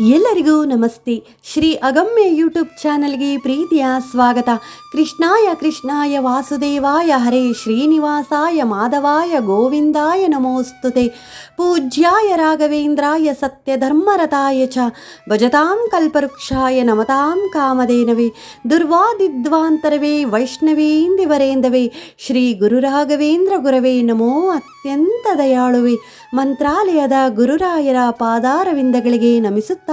ಎಲ್ಲರಿಗೂ ನಮಸ್ತೆ. ಶ್ರೀ ಅಗಮ್ಯ ಯೂಟ್ಯೂಬ್ ಚಾನಲ್ಗೆ ಪ್ರೀತಿಯ ಸ್ವಾಗತ. ಕೃಷ್ಣಾಯ ಕೃಷ್ಣಾಯ ವಾಸುದೇವಾಯ ಹರೇ ಶ್ರೀನಿವಾಸಾಯ ಮಾಧವಾಯ ಗೋವಿಂದಾಯ ನಮೋಸ್ತುತೆ. ಪೂಜ್ಯಾಯ ರಾಘವೇಂದ್ರಾಯ ಸತ್ಯಧರ್ಮರತಾಯ ಚ. ಭಜತಾಂ ಕಲ್ಪವೃಕ್ಷಾಯ ನಮತಾಂ ಕಾಮಧೇನವೇ. ದುರ್ವಾದಿದ್ವಾಂತರವೇ ವೈಷ್ಣವೇಂದಿವರೇಂದವೇ ಶ್ರೀ ಗುರುರಾಘವೇಂದ್ರ ಗುರವೇ ನಮೋ ಅತ್ಯಂತ ದಯಾಳುವೆ. ಮಂತ್ರಾಲಯದ ಗುರುರಾಯರ ಪಾದಾರವಿಂದಗಳಿಗೆ ನಮಿಸುತ್ತಾ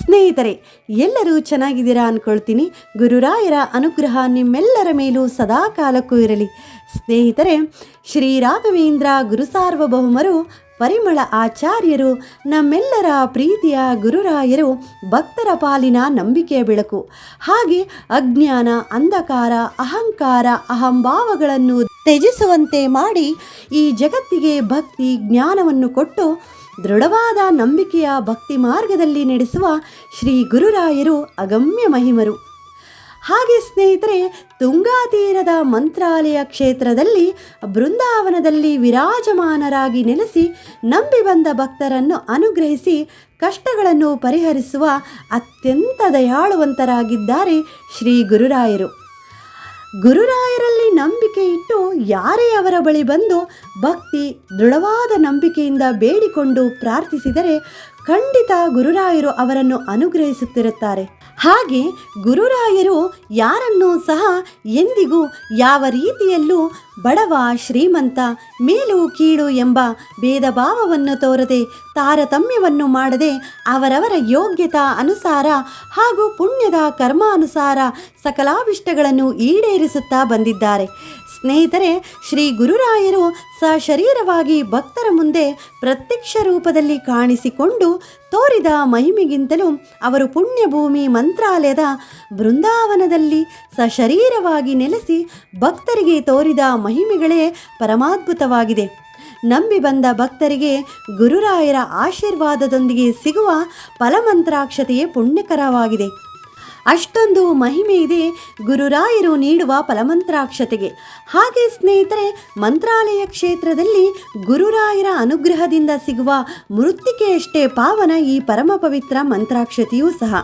ಸ್ನೇಹಿತರೆ, ಎಲ್ಲರೂ ಚೆನ್ನಾಗಿದ್ದೀರಾ ಅಂದ್ಕೊಳ್ತೀನಿ ಗುರುರಾಯರ ಅನುಗ್ರಹ ನಿಮ್ಮೆಲ್ಲರ ಮೇಲೂ ಸದಾ ಕಾಲಕ್ಕೂ ಇರಲಿ. ಸ್ನೇಹಿತರೆ, ಶ್ರೀ ರಾಘವೇಂದ್ರ ಗುರುಸಾರ್ವಭೌಮರು ಪರಿಮಳ ಆಚಾರ್ಯರು, ನಮ್ಮೆಲ್ಲರ ಪ್ರೀತಿಯ ಗುರುರಾಯರು, ಭಕ್ತರ ಪಾಲಿನ ನಂಬಿಕೆಯ ಬೆಳಕು. ಹಾಗೆ ಅಜ್ಞಾನ, ಅಂಧಕಾರ, ಅಹಂಕಾರ, ಅಹಂಭಾವಗಳನ್ನು ತ್ಯಜಿಸುವಂತೆ ಮಾಡಿ ಈ ಜಗತ್ತಿಗೆ ಭಕ್ತಿ ಜ್ಞಾನವನ್ನು ಕೊಟ್ಟು ದೃಢವಾದ ನಂಬಿಕೆಯ ಭಕ್ತಿ ಮಾರ್ಗದಲ್ಲಿ ನಡೆಸುವ ಶ್ರೀ ಗುರುರಾಯರು ಅಗಮ್ಯ ಮಹಿಮರು. ಹಾಗೆ ಸ್ನೇಹಿತರೆ, ತುಂಗಾತೀರದ ಮಂತ್ರಾಲಯ ಕ್ಷೇತ್ರದಲ್ಲಿ ಬೃಂದಾವನದಲ್ಲಿ ವಿರಾಜಮಾನರಾಗಿ ನೆಲೆಸಿ ನಂಬಿ ಬಂದ ಭಕ್ತರನ್ನು ಅನುಗ್ರಹಿಸಿ ಕಷ್ಟಗಳನ್ನು ಪರಿಹರಿಸುವ ಅತ್ಯಂತ ದಯಾಳುವಂತರಾಗಿದ್ದಾರೆ ಶ್ರೀ ಗುರುರಾಯರು. ಗುರುರಾಯರಲ್ಲಿ ನಂಬಿಕೆ ಇಟ್ಟು ಯಾರೇ ಅವರ ಬಳಿ ಬಂದು ಭಕ್ತಿ, ದೃಢವಾದ ನಂಬಿಕೆಯಿಂದ ಬೇಡಿಕೊಂಡು ಪ್ರಾರ್ಥಿಸಿದರೆ ಖಂಡಿತ ಗುರುರಾಯರು ಅವರನ್ನು ಅನುಗ್ರಹಿಸುತ್ತಿರುತ್ತಾರೆ. ಹಾಗೆ ಗುರುರಾಯರು ಯಾರನ್ನೂ ಸಹ ಎಂದಿಗೂ ಯಾವ ರೀತಿಯಲ್ಲೂ ಬಡವ, ಶ್ರೀಮಂತ, ಮೇಲು, ಕೀಳು ಎಂಬ ಭೇದ ಭಾವವನ್ನು ತೋರದೆ ತಾರತಮ್ಯವನ್ನು ಮಾಡದೆ ಅವರವರ ಯೋಗ್ಯತಾ ಅನುಸಾರ ಹಾಗೂ ಪುಣ್ಯದ ಕರ್ಮಾನುಸಾರ ಸಕಲಾಭಿಷ್ಟಗಳನ್ನು ಈಡೇರಿಸುತ್ತಾ ಬಂದಿದ್ದಾರೆ. ಸ್ನೇಹಿತರೆ, ಶ್ರೀ ಗುರುರಾಯರು ಸಶರೀರವಾಗಿ ಭಕ್ತರ ಮುಂದೆ ಪ್ರತ್ಯಕ್ಷ ರೂಪದಲ್ಲಿ ಕಾಣಿಸಿಕೊಂಡು ತೋರಿದ ಮಹಿಮೆಗಿಂತಲೂ ಅವರು ಪುಣ್ಯಭೂಮಿ ಮಂತ್ರಾಲಯದ ಬೃಂದಾವನದಲ್ಲಿ ಸಶರೀರವಾಗಿ ನೆಲೆಸಿ ಭಕ್ತರಿಗೆ ತೋರಿದ ಮಹಿಮೆಗಳೇ ಪರಮಾದ್ಭುತವಾಗಿದೆ. ನಂಬಿ ಬಂದ ಭಕ್ತರಿಗೆ ಗುರುರಾಯರ ಆಶೀರ್ವಾದದೊಂದಿಗೆ ಸಿಗುವ ಫಲಮಂತ್ರಾಕ್ಷತೆಯೇ ಪುಣ್ಯಕರವಾಗಿದೆ. ಅಷ್ಟೊಂದು ಮಹಿಮೆ ಇದೆ ಗುರುರಾಯರು ನೀಡುವ ಫಲಮಂತ್ರಾಕ್ಷತೆಗೆ. ಹಾಗೆ ಸ್ನೇಹಿತರೆ, ಮಂತ್ರಾಲಯ ಕ್ಷೇತ್ರದಲ್ಲಿ ಗುರುರಾಯರ ಅನುಗ್ರಹದಿಂದ ಸಿಗುವ ಮೃತ್ತಿಕೆಯಷ್ಟೇ ಪಾವನ ಈ ಪರಮ ಪವಿತ್ರ ಮಂತ್ರಾಕ್ಷತೆಯೂ ಸಹ.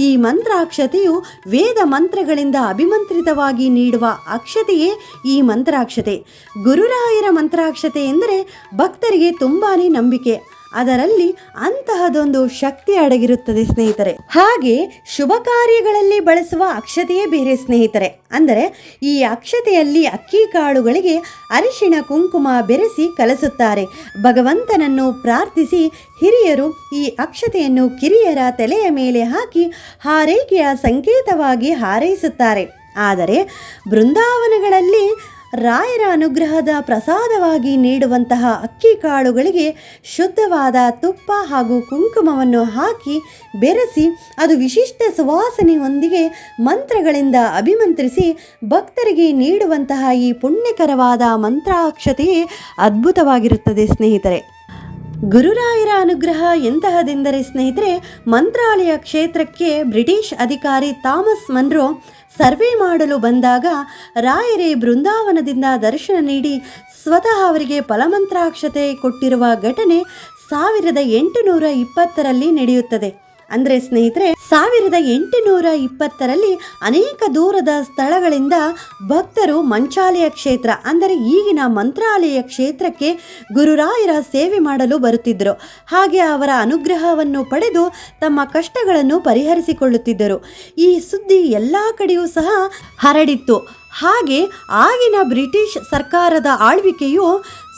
ಈ ಮಂತ್ರಾಕ್ಷತೆಯು ವೇದ ಮಂತ್ರಗಳಿಂದ ಅಭಿಮಂತ್ರಿತವಾಗಿ ನೀಡುವ ಅಕ್ಷತೆಯೇ ಈ ಮಂತ್ರಾಕ್ಷತೆ. ಗುರುರಾಯರ ಮಂತ್ರಾಕ್ಷತೆ ಎಂದರೆ ಭಕ್ತರಿಗೆ ತುಂಬಾ ನಂಬಿಕೆ. ಅದರಲ್ಲಿ ಅಂತಹದೊಂದು ಶಕ್ತಿ ಅಡಗಿರುತ್ತದೆ ಸ್ನೇಹಿತರೆ. ಹಾಗೆ ಶುಭ ಕಾರ್ಯಗಳಲ್ಲಿ ಬಳಸುವ ಅಕ್ಷತೆಯೇ ಬೇರೆ ಸ್ನೇಹಿತರೆ. ಅಂದರೆ ಈ ಅಕ್ಷತೆಯಲ್ಲಿ ಅಕ್ಕಿ ಕಾಳುಗಳಿಗೆ ಅರಿಶಿಣ ಕುಂಕುಮ ಬೆರೆಸಿ ಕಲಸುತ್ತಾರೆ. ಭಗವಂತನನ್ನು ಪ್ರಾರ್ಥಿಸಿ ಹಿರಿಯರು ಈ ಅಕ್ಷತೆಯನ್ನು ಕಿರಿಯರ ತಲೆಯ ಮೇಲೆ ಹಾಕಿ ಹಾರೈಕೆಯ ಸಂಕೇತವಾಗಿ ಹಾರೈಸುತ್ತಾರೆ. ಆದರೆ ಬೃಂದಾವನಗಳಲ್ಲಿ ರಾಯರ ಅನುಗ್ರಹದ ಪ್ರಸಾದವಾಗಿ ನೀಡುವಂತಹ ಅಕ್ಕಿ ಕಾಳುಗಳಿಗೆ ಶುದ್ಧವಾದ ತುಪ್ಪ ಹಾಗೂ ಕುಂಕುಮವನ್ನು ಹಾಕಿ ಬೆರೆಸಿ ಅದು ವಿಶಿಷ್ಟ ಸುವಾಸನೆಯೊಂದಿಗೆ ಮಂತ್ರಗಳಿಂದ ಅಭಿಮಂತ್ರಿಸಿ ಭಕ್ತರಿಗೆ ನೀಡುವಂತಹ ಈ ಪುಣ್ಯಕರವಾದ ಮಂತ್ರಾಕ್ಷತೆಯೇ ಅದ್ಭುತವಾಗಿರುತ್ತದೆ ಸ್ನೇಹಿತರೆ. ಗುರುರಾಯರ ಅನುಗ್ರಹ ಎಂತಹದೆಂದರೆ ಸ್ನೇಹಿತರೆ, ಮಂತ್ರಾಲಯ ಕ್ಷೇತ್ರಕ್ಕೆ ಬ್ರಿಟಿಷ್ ಅಧಿಕಾರಿ ಥಾಮಸ್ ಮನ್ರೋ ಸರ್ವೆ ಮಾಡಲು ಬಂದಾಗ ರಾಯರೇ ಬೃಂದಾವನದಿಂದ ದರ್ಶನ ನೀಡಿ ಸ್ವತಃ ಅವರಿಗೆ ಫಲಮಂತ್ರಾಕ್ಷತೆ ಕೊಟ್ಟಿರುವ ಘಟನೆ ಸಾವಿರದ ಎಂಟುನೂರ ಇಪ್ಪತ್ತರಲ್ಲಿ ನಡೆಯುತ್ತದೆ. ಅಂದರೆ ಸ್ನೇಹಿತರೆ, ಸಾವಿರದ ಎಂಟುನೂರ ಇಪ್ಪತ್ತರಲ್ಲಿ ಅನೇಕ ದೂರದ ಸ್ಥಳಗಳಿಂದ ಭಕ್ತರು ಮಂಚಾಲಯ ಕ್ಷೇತ್ರ, ಅಂದರೆ ಈಗಿನ ಮಂತ್ರಾಲಯ ಕ್ಷೇತ್ರಕ್ಕೆ ಗುರುರಾಯರ ಸೇವೆ ಮಾಡಲು ಬರುತ್ತಿದ್ದರು. ಹಾಗೆ ಅವರ ಅನುಗ್ರಹವನ್ನು ಪಡೆದು ತಮ್ಮ ಕಷ್ಟಗಳನ್ನು ಪರಿಹರಿಸಿಕೊಳ್ಳುತ್ತಿದ್ದರು. ಈ ಸುದ್ದಿ ಎಲ್ಲ ಕಡೆಯೂ ಸಹ ಹರಡಿತ್ತು. ಹಾಗೆ ಆಗಿನ ಬ್ರಿಟಿಷ್ ಸರ್ಕಾರದ ಆಳ್ವಿಕೆಯು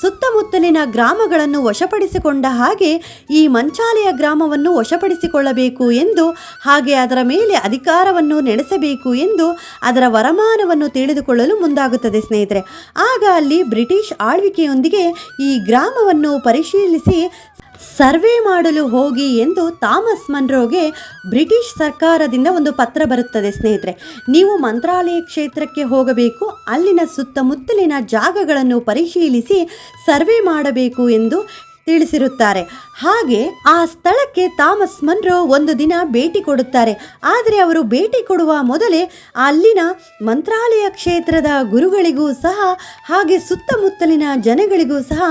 ಸುತ್ತಮುತ್ತಲಿನ ಗ್ರಾಮಗಳನ್ನು ವಶಪಡಿಸಿಕೊಂಡ ಹಾಗೆ ಈ ಮಂಚಾಲಯ ಗ್ರಾಮವನ್ನು ವಶಪಡಿಸಿಕೊಳ್ಳಬೇಕು ಎಂದು, ಹಾಗೆ ಅದರ ಮೇಲೆ ಅಧಿಕಾರವನ್ನು ನಡೆಸಬೇಕು ಎಂದು ಅದರ ವರಮಾನವನ್ನು ತಿಳಿದುಕೊಳ್ಳಲು ಮುಂದಾಗುತ್ತದೆ ಸ್ನೇಹಿತರೆ. ಆಗ ಅಲ್ಲಿ ಬ್ರಿಟಿಷ್ ಆಳ್ವಿಕೆಯೊಂದಿಗೆ ಈ ಗ್ರಾಮವನ್ನು ಪರಿಶೀಲಿಸಿ ಸರ್ವೆ ಮಾಡಲು ಹೋಗಿ ಎಂದು ಥಾಮಸ್ ಮನ್ರೋಗೆ ಬ್ರಿಟಿಷ್ ಸರ್ಕಾರದಿಂದ ಒಂದು ಪತ್ರ ಬರುತ್ತದೆ, ಸ್ನೇಹಿತರೆ. ನೀವು ಮಂತ್ರಾಲಯ ಕ್ಷೇತ್ರಕ್ಕೆ ಹೋಗಬೇಕು, ಅಲ್ಲಿನ ಸುತ್ತಮುತ್ತಲಿನ ಜಾಗಗಳನ್ನು ಪರಿಶೀಲಿಸಿ ಸರ್ವೆ ಮಾಡಬೇಕು ಎಂದು ತಿಳಿಸಿರುತ್ತಾರೆ. ಹಾಗೆ ಆ ಸ್ಥಳಕ್ಕೆ ಥಾಮಸ್ ಮನ್ರೋ ಒಂದು ದಿನ ಭೇಟಿ ಕೊಡುತ್ತಾರೆ. ಆದರೆ ಅವರು ಭೇಟಿ ಕೊಡುವ ಮೊದಲೇ ಅಲ್ಲಿನ ಮಂತ್ರಾಲಯ ಕ್ಷೇತ್ರದ ಗುರುಗಳಿಗೂ ಸಹ ಹಾಗೆ ಸುತ್ತಮುತ್ತಲಿನ ಜನಗಳಿಗೂ ಸಹ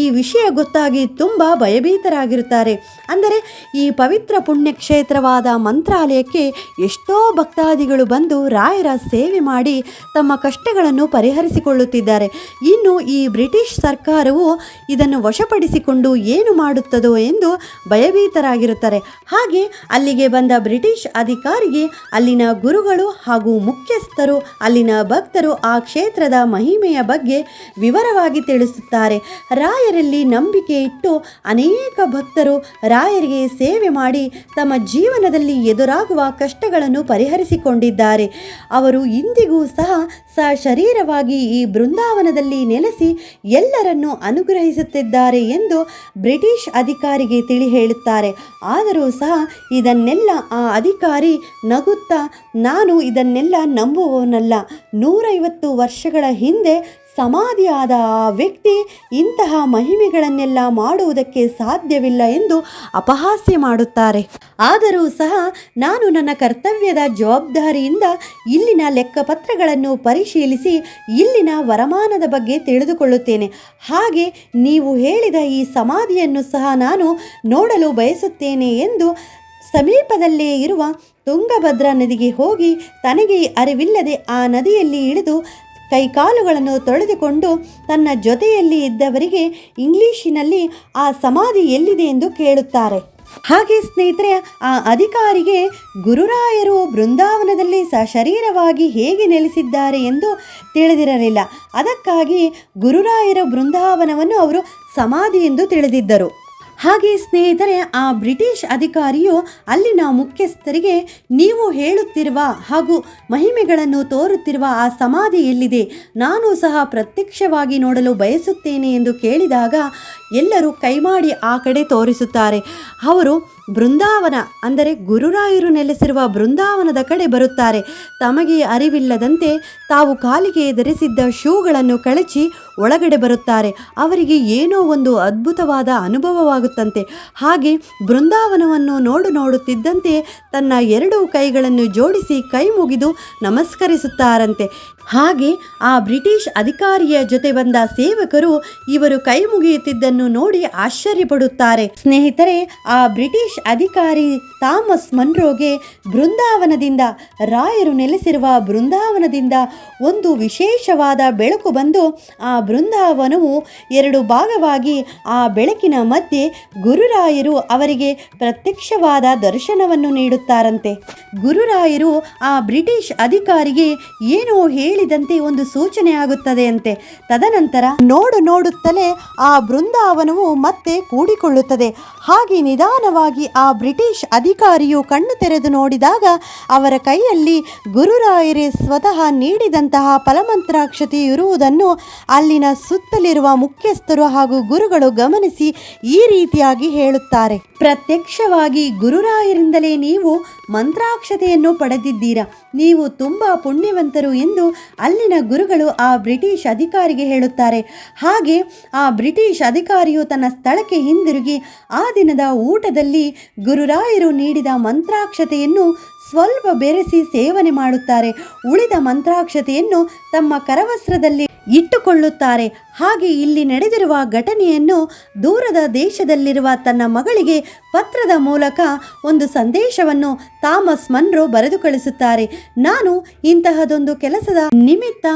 ಈ ವಿಷಯ ಗೊತ್ತಾಗಿ ತುಂಬ ಭಯಭೀತರಾಗಿರುತ್ತಾರೆ. ಅಂದರೆ ಈ ಪವಿತ್ರ ಪುಣ್ಯಕ್ಷೇತ್ರವಾದ ಮಂತ್ರಾಲಯಕ್ಕೆ ಎಷ್ಟೋ ಭಕ್ತಾದಿಗಳು ಬಂದು ರಾಯರ ಸೇವೆ ಮಾಡಿ ತಮ್ಮ ಕಷ್ಟಗಳನ್ನು ಪರಿಹರಿಸಿಕೊಳ್ಳುತ್ತಿದ್ದಾರೆ. ಇನ್ನು ಈ ಬ್ರಿಟಿಷ್ ಸರ್ಕಾರವು ಇದನ್ನು ವಶಪಡಿಸಿಕೊಂಡು ಏನು ಮಾಡುತ್ತದೋ ಎಂದು ಭಯಭೀತರಾಗಿರುತ್ತಾರೆ. ಹಾಗೆ ಅಲ್ಲಿಗೆ ಬಂದ ಬ್ರಿಟಿಷ್ ಅಧಿಕಾರಿಗೆ ಅಲ್ಲಿನ ಗುರುಗಳು ಹಾಗೂ ಮುಖ್ಯಸ್ಥರು, ಅಲ್ಲಿನ ಭಕ್ತರು ಆ ಕ್ಷೇತ್ರದ ಮಹಿಮೆಯ ಬಗ್ಗೆ ವಿವರವಾಗಿ ತಿಳಿಸುತ್ತಾರೆ. ರಾಯರಲ್ಲಿ ನಂಬಿಕೆ ಇಟ್ಟು ಅನೇಕ ಭಕ್ತರು ರಾಯರಿಗೆ ಸೇವೆ ಮಾಡಿ ತಮ್ಮ ಜೀವನದಲ್ಲಿ ಎದುರಾಗುವ ಕಷ್ಟಗಳನ್ನು ಪರಿಹರಿಸಿಕೊಂಡಿದ್ದಾರೆ. ಅವರು ಇಂದಿಗೂ ಸಹ ಸ ಶರೀರವಾಗಿ ಈ ಬೃಂದಾವನದಲ್ಲಿ ನೆಲೆಸಿ ಎಲ್ಲರನ್ನು ಅನುಗ್ರಹಿಸುತ್ತಿದ್ದಾರೆ ಎಂದು ಬ್ರಿಟಿಷ್ ಅಧಿಕಾರಿಗೆ ತಿಳಿ ಹೇಳುತ್ತಾರೆ. ಆದರೂ ಸಹ ಇದನ್ನೆಲ್ಲ ಆ ಅಧಿಕಾರಿ ನಗುತ್ತಾ, ನಾನು ಇದನ್ನೆಲ್ಲ ನಂಬುವವನಲ್ಲ. ನೂರೈವತ್ತು ವರ್ಷಗಳ ಹಿಂದೆ ಸಮಾಧಿಯಾದ ಆ ವ್ಯಕ್ತಿ ಇಂತಹ ಮಹಿಮೆಗಳನ್ನೆಲ್ಲ ಮಾಡುವುದಕ್ಕೆ ಸಾಧ್ಯವಿಲ್ಲ ಎಂದು ಅಪಹಾಸ್ಯ ಮಾಡುತ್ತಾರೆ. ಆದರೂ ಸಹ ನಾನು ನನ್ನ ಕರ್ತವ್ಯದ ಜವಾಬ್ದಾರಿಯಿಂದ ಇಲ್ಲಿನ ಲೆಕ್ಕಪತ್ರಗಳನ್ನು ಪರಿಶೀಲಿಸಿ ಇಲ್ಲಿನ ವರಮಾನದ ಬಗ್ಗೆ ತಿಳಿದುಕೊಳ್ಳುತ್ತೇನೆ. ಹಾಗೆ ನೀವು ಹೇಳಿದ ಈ ಸಮಾಧಿಯನ್ನು ಸಹ ನಾನು ನೋಡಲು ಬಯಸುತ್ತೇನೆ ಎಂದು ಸಮೀಪದಲ್ಲೇ ಇರುವ ತುಂಗಭದ್ರಾ ನದಿಗೆ ಹೋಗಿ ತನಗೆ ಅರಿವಿಲ್ಲದೆ ಆ ನದಿಯಲ್ಲಿ ಇಳಿದು ಕೈಕಾಲುಗಳನ್ನು ತೊಳೆದುಕೊಂಡು ತನ್ನ ಜೊತೆಯಲ್ಲಿ ಇದ್ದವರಿಗೆ ಇಂಗ್ಲಿಶಿನಲ್ಲಿ ಆ ಸಮಾಧಿ ಎಲ್ಲಿದೆ ಎಂದು ಕೇಳುತ್ತಾರೆ. ಹಾಗೆ ಸ್ನೇಹಿತರೆ, ಆ ಅಧಿಕಾರಿಗೆ ಗುರುರಾಯರು ಬೃಂದಾವನದಲ್ಲಿ ಸಶರೀರವಾಗಿ ಹೇಗೆ ನೆಲೆಸಿದ್ದಾರೆ ಎಂದು ತಿಳಿದಿರಲಿಲ್ಲ. ಅದಕ್ಕಾಗಿ ಗುರುರಾಯರ ಬೃಂದಾವನವನ್ನು ಅವರು ಸಮಾಧಿ ಎಂದು ತಿಳಿದಿದ್ದರು. ಹಾಗೆ ಸ್ನೇಹಿತರೆ, ಆ ಬ್ರಿಟಿಷ್ ಅಧಿಕಾರಿಯು ಅಲ್ಲಿನ ಮುಖ್ಯಸ್ಥರಿಗೆ ನೀವು ಹೇಳುತ್ತಿರುವ ಹಾಗೂ ಮಹಿಮೆಗಳನ್ನು ತೋರುತ್ತಿರುವ ಆ ಸಮಾಧಿ ಎಲ್ಲಿದೆ? ನಾನು ಸಹ ಪ್ರತ್ಯಕ್ಷವಾಗಿ ನೋಡಲು ಬಯಸುತ್ತೇನೆ ಎಂದು ಕೇಳಿದಾಗ ಎಲ್ಲರೂ ಕೈಮಾಡಿ ಆ ಕಡೆ ತೋರಿಸುತ್ತಾರೆ. ಅವರು ಬೃಂದಾವನ, ಅಂದರೆ ಗುರುರಾಯರು ನೆಲೆಸಿರುವ ಬೃಂದಾವನದ ಕಡೆ ಬರುತ್ತಾರೆ. ತಮಗೆ ಅರಿವಿಲ್ಲದಂತೆ ತಾವು ಕಾಲಿಗೆ ಧರಿಸಿದ್ದ ಶೂಗಳನ್ನು ಕಳಚಿ ಒಳಗಡೆ ಬರುತ್ತಾರೆ. ಅವರಿಗೆ ಏನೋ ಒಂದು ಅದ್ಭುತವಾದ ಅನುಭವವಾಗುತ್ತಂತೆ. ಹಾಗೆ ಬೃಂದಾವನವನ್ನು ನೋಡು ನೋಡುತ್ತಿದ್ದಂತೆ ತನ್ನ ಎರಡೂ ಕೈಗಳನ್ನು ಜೋಡಿಸಿ ಕೈ ಮುಗಿದು ನಮಸ್ಕರಿಸುತ್ತಾರಂತೆ. ಹಾಗೆ ಆ ಬ್ರಿಟಿಷ್ ಅಧಿಕಾರಿಯ ಜೊತೆ ಬಂದ ಸೇವಕರು ಇವರು ಕೈ ಮುಗಿಯುತ್ತಿದ್ದನ್ನು ನೋಡಿ ಆಶ್ಚರ್ಯಪಡುತ್ತಾರೆ. ಸ್ನೇಹಿತರೆ, ಆ ಬ್ರಿಟಿಷ್ ಅಧಿಕಾರಿ ಥಾಮಸ್ ಮನ್ರೋಗೆ ಬೃಂದಾವನದಿಂದ, ರಾಯರು ನೆಲೆಸಿರುವ ಬೃಂದಾವನದಿಂದ ಒಂದು ವಿಶೇಷವಾದ ಬೆಳಕು ಬಂದು ಆ ಬೃಂದಾವನವು ಎರಡು ಭಾಗವಾಗಿ ಆ ಬೆಳಕಿನ ಮಧ್ಯೆ ಗುರುರಾಯರು ಅವರಿಗೆ ಪ್ರತ್ಯಕ್ಷವಾದ ದರ್ಶನವನ್ನು ನೀಡುತ್ತಾರಂತೆ. ಗುರುರಾಯರು ಆ ಬ್ರಿಟಿಷ್ ಅಧಿಕಾರಿಗೆ ಏನೋ ಹೇಳಿದಂತೆ ಒಂದು ಸೂಚನೆ ಆಗುತ್ತದೆ ಅಂತೆ. ತದನಂತರ ನೋಡು ನೋಡುತ್ತಲೇ ಆ ಬೃಂದಾವನವು ಮತ್ತೆ ಕೂಡಿಕೊಳ್ಳುತ್ತದೆ. ಹಾಗೆ ನಿಧಾನವಾಗಿ ಆ ಬ್ರಿಟಿಷ್ ಅಧಿಕಾರಿಯು ಕಣ್ಣು ತೆರೆದು ನೋಡಿದಾಗ ಅವರ ಕೈಯಲ್ಲಿ ಗುರುರಾಯರೇ ಸ್ವತಃ ನೀಡಿದಂತಹ ಫಲಮಂತ್ರಾಕ್ಷತೆ ಇರುವುದನ್ನು ಅಲ್ಲಿನ ಸುತ್ತಲಿರುವ ಮುಖ್ಯಸ್ಥರು ಹಾಗೂ ಗುರುಗಳು ಗಮನಿಸಿ ಈ ರೀತಿಯಾಗಿ ಹೇಳುತ್ತಾರೆ. ಪ್ರತ್ಯಕ್ಷವಾಗಿ ಗುರುರಾಯರಿಂದಲೇ ನೀವು ಮಂತ್ರಾಕ್ಷತೆಯನ್ನು ಪಡೆದಿದ್ದೀರಾ? ನೀವು ತುಂಬ ಪುಣ್ಯವಂತರು ಎಂದು ಅಲ್ಲಿನ ಗುರುಗಳು ಆ ಬ್ರಿಟಿಷ್ ಅಧಿಕಾರಿಗೆ ಹೇಳುತ್ತಾರೆ. ಹಾಗೆ ಆ ಬ್ರಿಟಿಷ್ ಅಧಿಕಾರಿಯು ತನ್ನ ಸ್ಥಳಕ್ಕೆ ಹಿಂದಿರುಗಿ ಆ ದಿನದ ಊಟದಲ್ಲಿ ಗುರುರಾಯರು ನೀಡಿದ ಮಂತ್ರಾಕ್ಷತೆಯನ್ನು ಸ್ವಲ್ಪ ಬೆರೆಸಿ ಸೇವನೆ ಮಾಡುತ್ತಾರೆ. ಉಳಿದ ಮಂತ್ರಾಕ್ಷತೆಯನ್ನು ತಮ್ಮ ಕರವಸ್ತ್ರದಲ್ಲಿ ಇಟ್ಟುಕೊಳ್ಳುತ್ತಾರೆ. ಹಾಗೆ ಇಲ್ಲಿ ನಡೆದಿರುವ ಘಟನೆಯನ್ನು ದೂರದ ದೇಶದಲ್ಲಿರುವ ತನ್ನ ಮಗಳಿಗೆ ಪತ್ರದ ಮೂಲಕ ಒಂದು ಸಂದೇಶವನ್ನು ಥಾಮಸ್ ಮನ್ರು ಬರೆದು ಕಳಿಸುತ್ತಾರೆ. ನಾನು ಇಂತಹದೊಂದು ಕೆಲಸದ ನಿಮಿತ್ತ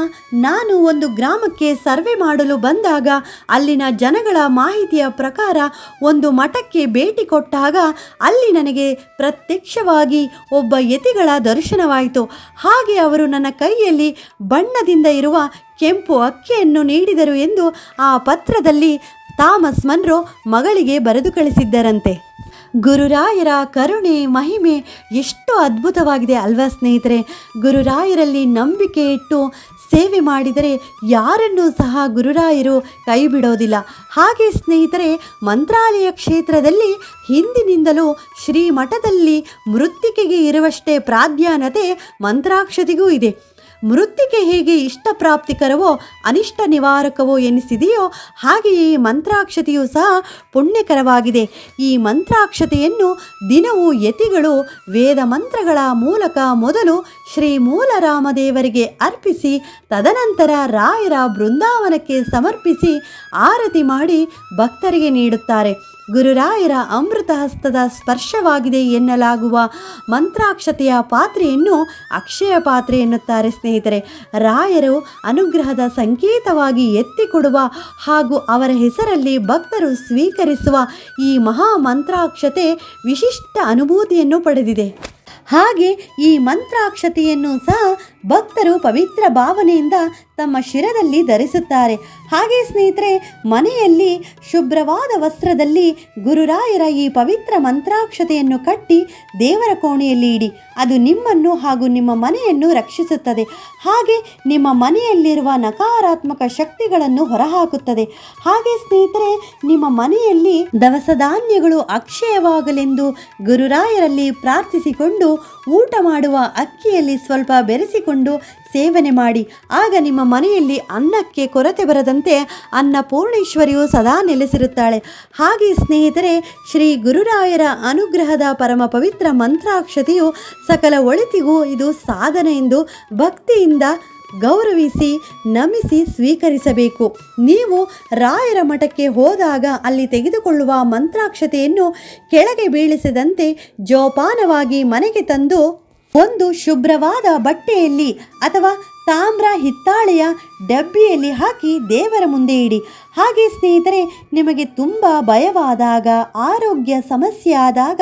ನಾನು ಒಂದು ಗ್ರಾಮಕ್ಕೆ ಸರ್ವೆ ಮಾಡಲು ಬಂದಾಗ ಅಲ್ಲಿನ ಜನಗಳ ಮಾಹಿತಿಯ ಪ್ರಕಾರ ಒಂದು ಮಠಕ್ಕೆ ಭೇಟಿ ಕೊಟ್ಟಾಗ ಅಲ್ಲಿ ನನಗೆ ಪ್ರತ್ಯಕ್ಷವಾಗಿ ಒಬ್ಬ ಯತಿಗಳ ದರ್ಶನವಾಯಿತು. ಹಾಗೆ ಅವರು ನನ್ನ ಕೈಯಲ್ಲಿ ಬಣ್ಣದಿಂದ ಇರುವ ಕೆಂಪು ಅಕ್ಕಿಯನ್ನು ನೀಡಿದರು ಎಂದು ಆ ಪತ್ರದಲ್ಲಿ ಥಾಮಸ್ ಮನ್ರು ಮಗಳಿಗೆ ಬರೆದು ಕಳಿಸಿದ್ದರಂತೆ. ಗುರುರಾಯರ ಕರುಣೆ, ಮಹಿಮೆ ಎಷ್ಟು ಅದ್ಭುತವಾಗಿದೆ ಅಲ್ವಾ ಸ್ನೇಹಿತರೆ. ಗುರುರಾಯರಲ್ಲಿ ನಂಬಿಕೆ ಇಟ್ಟು ಸೇವೆ ಮಾಡಿದರೆ ಯಾರನ್ನೂ ಸಹ ಗುರುರಾಯರು ಕೈ ಬಿಡೋದಿಲ್ಲ ಹಾಗೆ ಸ್ನೇಹಿತರೆ, ಮಂತ್ರಾಲಯ ಕ್ಷೇತ್ರದಲ್ಲಿ ಹಿಂದಿನಿಂದಲೂ ಶ್ರೀಮಠದಲ್ಲಿ ಮೃತ್ತಿಕೆಗೆ ಇರುವಷ್ಟೇ ಪ್ರಾಧಾನ್ಯತೆ ಮಂತ್ರಾಕ್ಷತೆಗೂ ಇದೆ. ಮೃತ್ತಿಕೆ ಹೇಗೆ ಇಷ್ಟ ಪ್ರಾಪ್ತಿಕರವೋ, ಅನಿಷ್ಟ ನಿವಾರಕವೋ ಎನಿಸಿದೆಯೋ, ಹಾಗೆಯೇ ಮಂತ್ರಾಕ್ಷತೆಯೂ ಸಹ ಪುಣ್ಯಕರವಾಗಿದೆ. ಈ ಮಂತ್ರಾಕ್ಷತೆಯನ್ನು ದಿನವೂ ಯತಿಗಳು ವೇದ ಮಂತ್ರಗಳ ಮೂಲಕ ಮೊದಲು ಶ್ರೀ ಮೂಲರಾಮದೇವರಿಗೆ ಅರ್ಪಿಸಿ, ತದನಂತರ ರಾಯರ ಬೃಂದಾವನಕ್ಕೆ ಸಮರ್ಪಿಸಿ ಆರತಿ ಮಾಡಿ ಭಕ್ತರಿಗೆ ನೀಡುತ್ತಾರೆ. ಗುರುರಾಯರ ಅಮೃತ ಹಸ್ತದ ಸ್ಪರ್ಶವಾಗಿದೆ ಎನ್ನಲಾಗುವ ಮಂತ್ರಾಕ್ಷತೆಯ ಪಾತ್ರೆಯನ್ನು ಅಕ್ಷಯ ಪಾತ್ರೆ ಎನ್ನುತ್ತಾರೆ ಸ್ನೇಹಿತರೆ. ರಾಯರು ಅನುಗ್ರಹದ ಸಂಕೇತವಾಗಿ ಎತ್ತಿಕೊಡುವ ಹಾಗೂ ಅವರ ಹೆಸರಲ್ಲಿ ಭಕ್ತರು ಸ್ವೀಕರಿಸುವ ಈ ಮಹಾ ಮಂತ್ರಾಕ್ಷತೆ ವಿಶಿಷ್ಟ ಅನುಭೂತಿಯನ್ನು ಪಡೆದಿದೆ. ಹಾಗೆ ಈ ಮಂತ್ರಾಕ್ಷತೆಯನ್ನು ಸಹ ಭಕ್ತರು ಪವಿತ್ರ ಭಾವನೆಯಿಂದ ತಮ್ಮ ಶಿರದಲ್ಲಿ ಧರಿಸುತ್ತಾರೆ. ಹಾಗೆ ಸ್ನೇಹಿತರೆ, ಮನೆಯಲ್ಲಿ ಶುಭ್ರವಾದ ವಸ್ತ್ರದಲ್ಲಿ ಗುರುರಾಯರ ಈ ಪವಿತ್ರ ಮಂತ್ರಾಕ್ಷತೆಯನ್ನು ಕಟ್ಟಿ ದೇವರ ಕೋಣೆಯಲ್ಲಿ ಇಡಿ. ಅದು ನಿಮ್ಮನ್ನು ಹಾಗೂ ನಿಮ್ಮ ಮನೆಯನ್ನು ರಕ್ಷಿಸುತ್ತದೆ. ಹಾಗೆ ನಿಮ್ಮ ಮನೆಯಲ್ಲಿರುವ ನಕಾರಾತ್ಮಕ ಶಕ್ತಿಗಳನ್ನು ಹೊರಹಾಕುತ್ತದೆ. ಹಾಗೆ ಸ್ನೇಹಿತರೆ, ನಿಮ್ಮ ಮನೆಯಲ್ಲಿ ದವಸ ಧಾನ್ಯಗಳು ಅಕ್ಷಯವಾಗಲೆಂದು ಗುರುರಾಯರಲ್ಲಿ ಪ್ರಾರ್ಥಿಸಿಕೊಂಡು ಊಟ ಮಾಡುವ ಅಕ್ಕಿಯಲ್ಲಿ ಸ್ವಲ್ಪ ಬೆರೆಸಿಕೊಂಡು ಸೇವನೆ ಮಾಡಿ. ಆಗ ನಿಮ್ಮ ಮನೆಯಲ್ಲಿ ಅನ್ನಕ್ಕೆ ಕೊರತೆ ಬರದಂತೆ ಅನ್ನಪೂರ್ಣೇಶ್ವರಿಯು ಸದಾ ನೆಲೆಸಿರುತ್ತಾಳೆ. ಹಾಗೆ ಸ್ನೇಹಿತರೆ, ಶ್ರೀ ಗುರುರಾಯರ ಅನುಗ್ರಹದ ಪರಮ ಪವಿತ್ರ ಮಂತ್ರಾಕ್ಷತೆಯು ಸಕಲ ಒಳಿತಿಗೂ ಇದು ಸಾಧನೆ ಎಂದು ಭಕ್ತಿಯಿಂದ ಗೌರವಿಸಿ ನಮಿಸಿ ಸ್ವೀಕರಿಸಬೇಕು. ನೀವು ರಾಯರ ಮಠಕ್ಕೆ ಹೋದಾಗ ಅಲ್ಲಿ ತೆಗೆದುಕೊಳ್ಳುವ ಮಂತ್ರಾಕ್ಷತೆಯನ್ನು ಕೆಳಗೆ ಬೀಳಿಸದಂತೆ ಜೋಪಾನವಾಗಿ ಮನೆಗೆ ತಂದು ಒಂದು ಶುಭ್ರವಾದ ಬಟ್ಟೆಯಲ್ಲಿ ಅಥವಾ ತಾಮ್ರ ಹಿತ್ತಾಳೆಯ ಡಬ್ಬಿಯಲ್ಲಿ ಹಾಕಿ ದೇವರ ಮುಂದೆ ಇಡಿ. ಹಾಗೆ ಸ್ನೇಹಿತರೆ, ನಿಮಗೆ ತುಂಬ ಭಯವಾದಾಗ, ಆರೋಗ್ಯ ಸಮಸ್ಯೆ ಆದಾಗ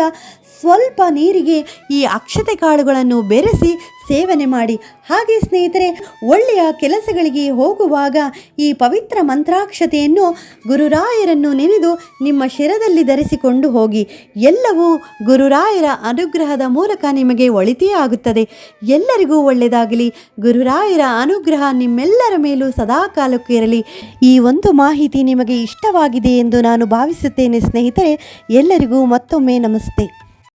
ಸ್ವಲ್ಪ ನೀರಿಗೆ ಈ ಅಕ್ಷತೆ ಕಾಳುಗಳನ್ನು ಬೆರೆಸಿ ಸೇವನೆ ಮಾಡಿ. ಹಾಗೆ ಸ್ನೇಹಿತರೆ, ಒಳ್ಳೆಯ ಕೆಲಸಗಳಿಗೆ ಹೋಗುವಾಗ ಈ ಪವಿತ್ರ ಮಂತ್ರಾಕ್ಷತೆಯನ್ನು ಗುರುರಾಯರನ್ನು ನೆನೆದು ನಿಮ್ಮ ಶಿರದಲ್ಲಿ ಧರಿಸಿಕೊಂಡು ಹೋಗಿ. ಎಲ್ಲವೂ ಗುರುರಾಯರ ಅನುಗ್ರಹದ ಮೂಲಕ ನಿಮಗೆ ಒಳಿತೇ ಎಲ್ಲರಿಗೂ ಒಳ್ಳೆಯದಾಗಲಿ. ಗುರುರಾಯರ ಅನುಗ್ರಹ ನಿಮ್ಮೆಲ್ಲರ ಮೇಲೂ ಸದಾಕಾಲಕ್ಕೂ ಇರಲಿ. ಈ ಒಂದು ಮಾಹಿತಿ ನಿಮಗೆ ಇಷ್ಟವಾಗಿದೆ ಎಂದು ನಾನು ಭಾವಿಸುತ್ತೇನೆ ಸ್ನೇಹಿತರೆ. ಎಲ್ಲರಿಗೂ ಮತ್ತೊಮ್ಮೆ ನಮಸ್ತೆ.